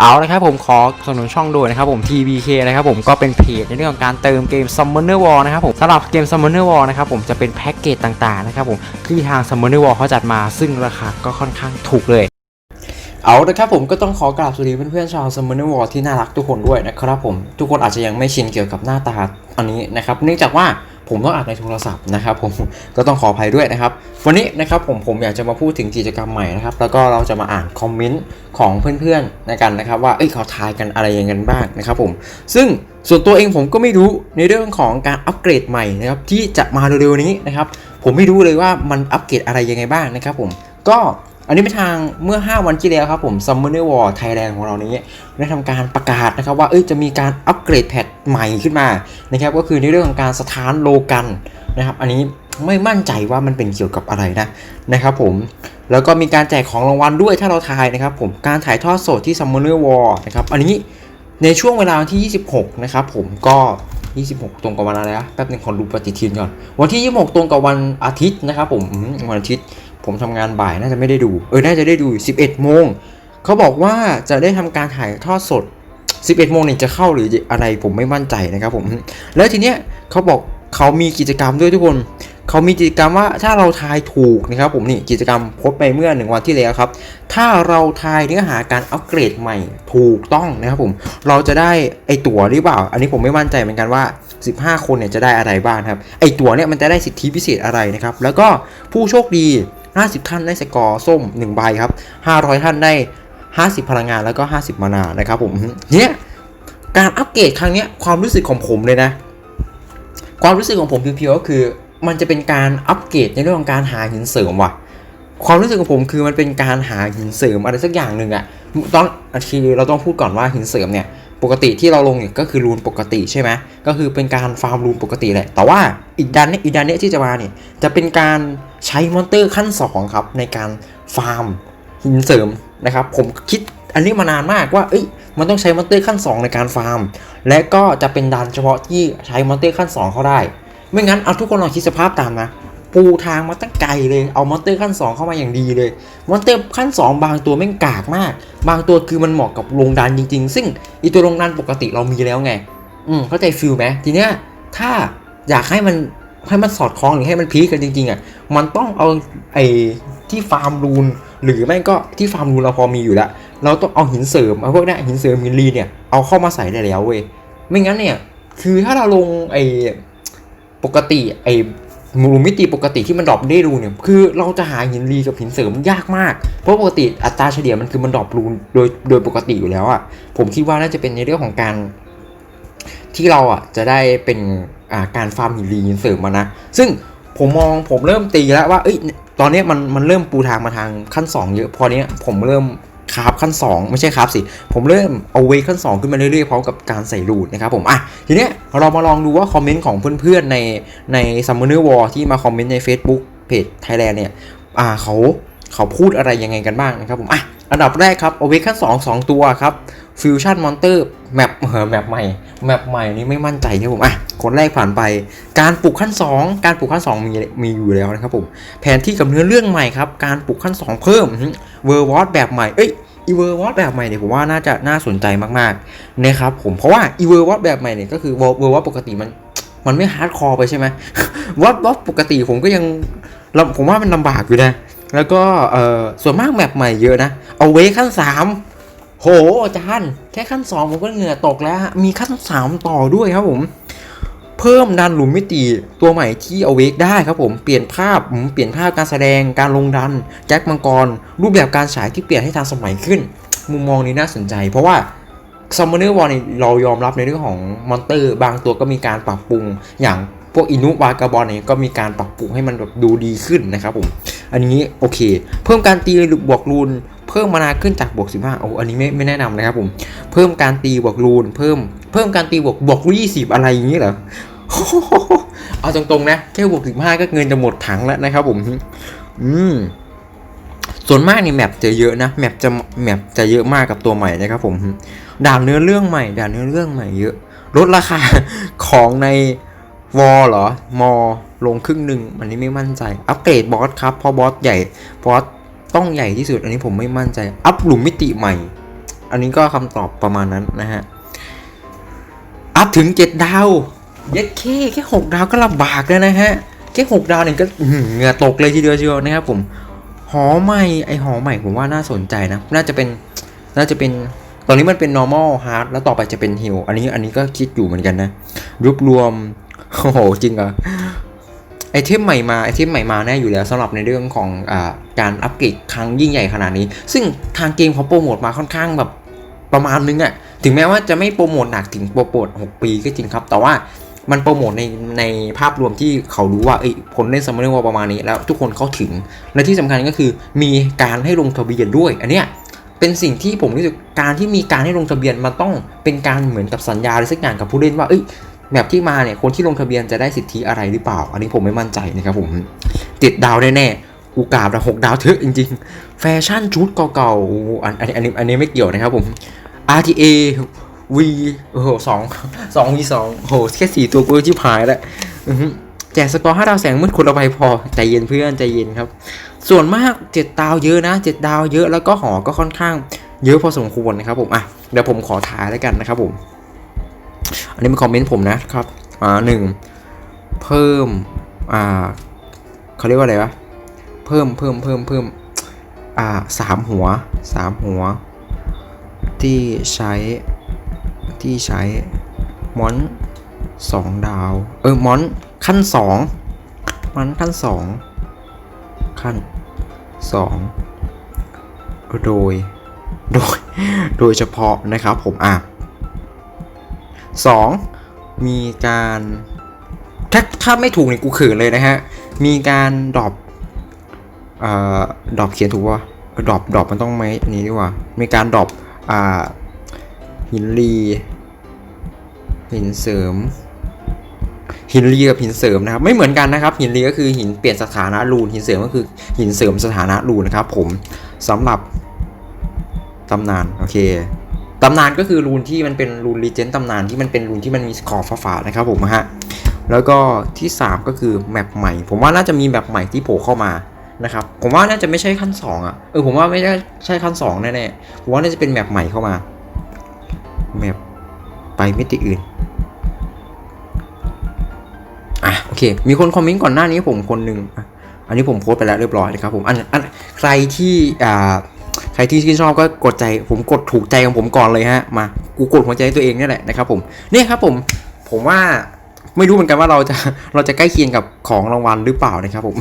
เอาละครับผมขอสนับสนุนช่องด้วยนะครับผม TBK นะครับผมก็เป็นเพจในเรื่องของการเติมเกม Summoner War นะครับผมสำหรับเกม Summoner War นะครับผมจะเป็นแพ็กเกจต่างๆนะครับผมที่ทาง Summoner War เขาจัดมาซึ่งราคาก็ค่อนข้างถูกเลยเอาละครับผมก็ต้องขอกราบสวัสดีเพื่อนๆชาว Summoner War ที่น่ารักทุกคนด้วยนะครับผม ทุกคนอาจจะยังไม่ชินเกี่ยวกับหน้าตาอันนี้นะครับ เนื่องจากว่า ผมต้องอัดในโทรศัพท์นะครับผมก็ต้องขออภัยด้วยนะครับ วันนี้นะครับผมผมอยากจะมาพูดถึงกิจกรรมใหม่นะครับ แล้วก็เราจะมาอ่านคอมเมนต์ของเพื่อนๆในกันนะครับ ว่าเอ้ยเขาทายกันอะไรยังไงกันบ้างนะครับผมซึ่งส่วนตัวเองผมก็ไม่รู้ในเรื่องของการอัปเกรดใหม่นะครับที่จะมาเร็วๆนี้นะครับ ผมไม่รู้เลยว่ามันอัปเกรดอะไรยังไงบ้างนะครับผมก็ อันนี้เป็นทางเมื่อ 5 วันที่แล้วครับผม Summoner War Thailand ของเรานี้ได้ทำการประกาศนะครับว่าเอ้ยจะมีการอัปเกรดแพทใหม่ขึ้นมานะครับก็คือในเรื่องของการสถานโลกันนะครับอันนี้ไม่มั่นใจว่ามันเป็นเกี่ยวกับอะไรนะนะครับผมแล้วก็มีการแจกของรางวัลด้วยถ้าเราทายนะครับผมการถ่ายทอดสดที่ Summoner War นะครับอันนี้ในช่วงเวลาที่ 26 นะครับผมก็ 26 ตรงกับวันอะไรนะแป๊บหนึงขอดูปฏิทินก่อน วันที่ 26 ตรงกับวันอาทิตย์นะครับผมอืมวันอาทิตย์ ผมทำงานบ่ายน่าจะไม่ได้ดู เออ น่าจะได้ดู 11 โมง เขาบอกว่าจะได้ทำการถ่ายทอดสด 11 โมงเนี่ยจะเข้าหรืออะไรผมไม่มั่นใจนะครับผม แล้วทีเนี้ยเขาบอกเขามีกิจกรรมด้วยทุกคน เขามีกิจกรรมว่าถ้าเราทายถูกนะครับผมนี่กิจกรรมโพสไปเมื่อหนึ่งวันที่แล้วครับ ถ้าเราทายเนื้อหาการอัปเกรดใหม่ถูกต้องนะครับผม เราจะได้ไอตั๋วหรือเปล่า อันนี้ผมไม่มั่นใจเหมือนกันว่า 15 คนเนี่ยจะได้อะไรบ้างครับ ไอตั๋วเนี่ยมันจะได้สิทธิพิเศษอะไรนะครับ แล้วก็ผู้โชคดี 50 ท่านได้สกอร์ส้ม1ใบครับ 500 ท่านได้ 50 พลังงานแล้วก็ 50 มานานะครับผมเนี่ยการอัปเกรดครั้งเนี้ยความรู้สึกของผมเลยนะ ความรู้สึกของผมเพียวๆก็คือ มันจะเป็นการอัปเกรดในเรื่องของการหาหินเสริมว่ะ ความรู้สึกของผมคือมันเป็นการหาหินเสริมอะไรสักอย่างหนึ่งอะตอนทีเราต้องพูดก่อนว่าหินเสริมเนี่ย ปกติที่เราลงเนี่ยก็คือรูนปกติใช่ไหมก็คือเป็นการฟาร์มรูนปกติแหละ แต่ว่าอีกดันเนี่ยอีกดันเนี่ยที่จะมาเนี่ยจะเป็นการใช้มอนเตอร์ขั้น 2 ครับ ในการฟาร์มหินเสริมนะครับ ผมคิดอันนี้มานานมากว่าเอ้ยมันต้องใช้มอนเตอร์ขั้น 2 ในการฟาร์ม และก็จะเป็นดันเฉพาะที่ใช้มอนเตอร์ขั้น 2 เขาได้ ไม่งั้นเอาทุกคนลองคิดสภาพตามนะ ปูทางมาตั้งไกลเลย เอามอนเตอร์ขั้น 2 เข้ามาอย่างดีเลย มอนเตอร์ขั้น 2 บางตัวแม่งกากมาก บางตัวคือมันเหมาะกับโรงดันจริง ๆ ซึ่งอีตัวโรงดันปกติเรามีแล้วไง อืม เข้าใจฟิลไหมทีเนี้ย ถ้าอยากให้มันให้มันสอดคล้องหรือให้มันพีคกันจริง ๆอะ มันต้องเอาไอ้ที่ฟาร์มรูน หรือไม่งก็ที่ฟาร์มรูนเราพอมีอยู่แล้ว เราต้องเอาหินเสริมเอาพวกนี้หินเสริมหินรีเนี่ย เอาเข้ามาใส่ได้แล้วเว้ย ไม่งั้นเนี่ย คือถ้าเราลงไอ้ปกติไอ้ มูลมิติปกติที่มันดรอปได้รูเนี่ยคือเราจะหาหินรีกับหินเสริมยากมาก เพราะปกติอัตราเฉลี่ยมันคือมันดรอปรูโดยโดยปกติอยู่แล้วอะ่ะผมคิดว่าน่าจะเป็นในเรื่องของการ ที่เราอะจะได้เป็นอ่าการฟาร์มหินรีหินเสริมมานะซึ่งผมมองผมเริ่มตีแล้วว่าเอ้ยตอนนี้มันมันเริ่มปูทางมาทางขั้น 2 เยอะพอเนี้ยผมเริ่ม คราฟขั้น 2 ไม่ใช่คราฟสิ ผมเริ่มเอาเวขั้น 2 ขึ้นมาเรื่อยๆพร้อมกับการใส่รูดนะครับผม อะ ทีเนี้ยเรามาลองดูว่าคอมเมนต์ของเพื่อนๆ ในในซัมเมอร์วอลที่มาคอมเมนต์ใน Facebook เพจไทยแลนด์เนี่ย อ่าเขาเขาพูดอะไรยังไงกันบ้างนะครับผม อะ อันดับแรกครับเอเวขั้น2 2 ตัวครับฟิวชั่นมอนเตอร์แมปเออแมปใหม่ แมปใหม่นี่ไม่มั่นใจครับผม อะ คนแรกผ่านไป การปลูกขั้น 2 การปลูกขั้น 2 มีมีอยู่แล้วนะครับผม แผนที่กับเนื้อเรื่องใหม่ครับ การปลูกขั้น 2 เพิ่มเวอร์วอตแบบใหม่ เอ้ยอีเวอร์วอตแบบใหม่เนี่ยผมว่าน่าจะน่าสนใจมากๆนะครับผม เพราะว่าอีเวอร์วอตแบบใหม่เนี่ยก็คือเวอร์วอตปกติมันมันไม่ฮาร์ดคอร์ไปใช่ไหมวอตวอตปกติผมก็ยังผมว่ามันลำบากอยู่นะ แล้วก็เอ่อส่วนมากแมปใหม่เยอะนะ เอาเวขั้น3โหอาจารย์แค่ขั้น2ผมก็เหงื่อตกแล้วมีขั้น3ต่อด้วยครับผม เพิ่มดันหลุมมิติตัวใหม่ที่เอาเวกได้ครับผมเปลี่ยนภาพเปลี่ยนภาพการแสดงการลงดันแจ็คมังกร รูปแบบการฉายที่เปลี่ยนให้ทันสมัยขึ้น มุมมองนี้น่าสนใจ เพราะว่าซัมเมอร์วอลนี่เรายอมรับในเรื่องของมอนเตอร์ บางตัวก็มีการปรับปรุงอย่าง พวกอินุวากาบอลเนี่ยก็มีการปรับปรุงให้มันแบบดูดีขึ้นนะครับผม อันนี้โอเค เพิ่มการตีบวกรูน เพิ่มมานาขึ้นจากบวก15โอ้อันนี้ไม่ไม่แนะนำนะครับผม เพิ่มการตีบวกรูน เพิ่มเพิ่มการตีบวกบวก20อะไรอย่างนี้เหรอเอาตรงๆนะแค่บวก15ก็เงินจะหมดถังแล้วนะครับผม อืมส่วนมากนี่แมปจะเยอะนะแมปจะแมปจะเยอะมากกับตัวใหม่นะครับผมด่านเนื้อเรื่องใหม่ด่านเนื้อเรื่องใหม่เยอะลดราคาของใน วอลเหรอ มอ ลงครึ่งหนึ่ง อันนี้ไม่มั่นใจ อัปเกรดบอสครับ เพราะบอสใหญ่ บอสต้องใหญ่ที่สุด อันนี้ผมไม่มั่นใจ อัปหลุมมิติใหม่ อันนี้ก็คำตอบประมาณนั้นนะฮะ อัพถึงเจ็ดดาว เย็ดแค่แค่หกดาวก็ลำบากแล้วนะฮะ แค่หกดาวเนี่ยก็เหงื่อตกเลยทีเดียวเชียวนะครับผม หอใหม่ ไอหอใหม่ผมว่าน่าสนใจนะ น่าจะเป็น น่าจะเป็นตอนนี้มันเป็น normal hard แล้วต่อไปจะเป็น heal อันนี้ อันนี้ก็คิดอยู่เหมือนกันนะ รวบรวม โอ้โหจริงเหรอไอเทมใหม่มาไอเทมใหม่มาแน่อยู่แล้วสำหรับในเรื่องของอการอัปเกรดครั้งยิ่งใหญ่ขนาดนี้ ซึ่งทางเกมเขาโปรโมทมาค่อนข้างแบบประมาณนึงอะถึงแม้ว่าจะไม่โปรโมทหนักถึงโปรโมท6 ปีก็จริงครับ แต่ว่ามันโปรโมทในในภาพรวมที่เขารู้ว่าเอ้ยคนเล่นซัมเมอร์วอลประมาณนี้แล้วทุกคนเข้าถึง และที่สำคัญก็คือมีการให้ลงทะเบียนด้วย อันเนี้ยเป็นสิ่งที่ผมรู้สึกการที่มีการให้ลงทะเบียนมันต้องเป็นการเหมือนกับสัญญาหรือสักอย่างกับผู้เล่นว่าเอ้ย แบบที่มาเนี่ยคนที่ลงทะเบียนจะได้สิทธิอะไรหรือเปล่า อันนี้ผมไม่มั่นใจนะครับผมติดดาวแน่ๆอุกาบละหกดาวเถอะจริง ๆ แฟชั่นชุดเก่าๆอันอันนี้อันนี้อันนี้ไม่เกี่ยวนะครับผม RTA V โอ้โหสองสอง V สองโอ้โหแค่สี่ตัวกูชิบหายแล้วแจกสกอร์ห้าดาวแสงมืดคนละใบพอใจเย็นเพื่อนใจเย็นครับ ส่วนมากเจ็ดดาวเยอะนะเจ็ดดาวเยอะแล้วก็หอก็ค่อนข้างเยอะพอสมควรนะครับผมอะเดี๋ยวผมขอถ่ายแล้วกันนะครับผม อันนี้เป็นคอมเมนต์ผมนะครับอ่าหนึ่งเพิ่มอ่าเขาเรียกว่าอะไรวะเพิ่มเพิ่มเพิ่มเพิ่มอ่าสามหัวสามหัว ที่ใช้ที่ใช้มอนสองดาว เออมอนขั้นสองมอนขั้นสองขั้นสองโดย โดย โดยเฉพาะนะครับผมอะ สองมีการถ้าถ้าไม่ถูกเนี่ยกูเขินเลยนะฮะ มีการดรอปเอ่อดรอปเขียนถูกป่ะดรอปดรอปมันต้องไหมอันนี้ดีกว่า มีการดรอปอ่าหินรีหินเสริม หินรีกับหินเสริมนะครับ ไม่เหมือนกันนะครับ หินรีก็คือหินเปลี่ยนสถานะรูนหินเสริมก็คือหินเสริมสถานะรูนนะครับ ผมสำหรับตำนานโอเค ตำนานก็คือรูนที่มันเป็นรูนรีเจนตำนานที่มันเป็นรูนที่มันมีขอบฟ้าๆนะครับผมฮะแล้วก็ที่ 3 ก็คือแมปใหม่ ผมว่าน่าจะมีแมปใหม่ที่โผล่เข้ามานะครับผมว่าน่าจะไม่ใช่ขั้น 2อะเออผมว่าไม่ใช่ใช่ขั้น2แน่ๆผมว่าน่าจะเป็นแมปใหม่เข้ามาแมปไปมิติอื่นอะโอเค มีคนคอมเมนต์ก่อนหน้านี้ผมคนหนึ่งอันนี้ผมโพสไปแล้วเรียบร้อยนะครับผมอันอันใครที่อ่า ใครที่ชื่นชอบก็กดใจผมกดถูกใจของผมก่อนเลยฮะมากูกดหัวใจตัวเองนี่แหละนะครับผมเนี่ยครับผมผมว่าไม่รู้เหมือนกันว่าเราจะเราจะใกล้เคียงกับของรางวัลหรือเปล่านะครับผม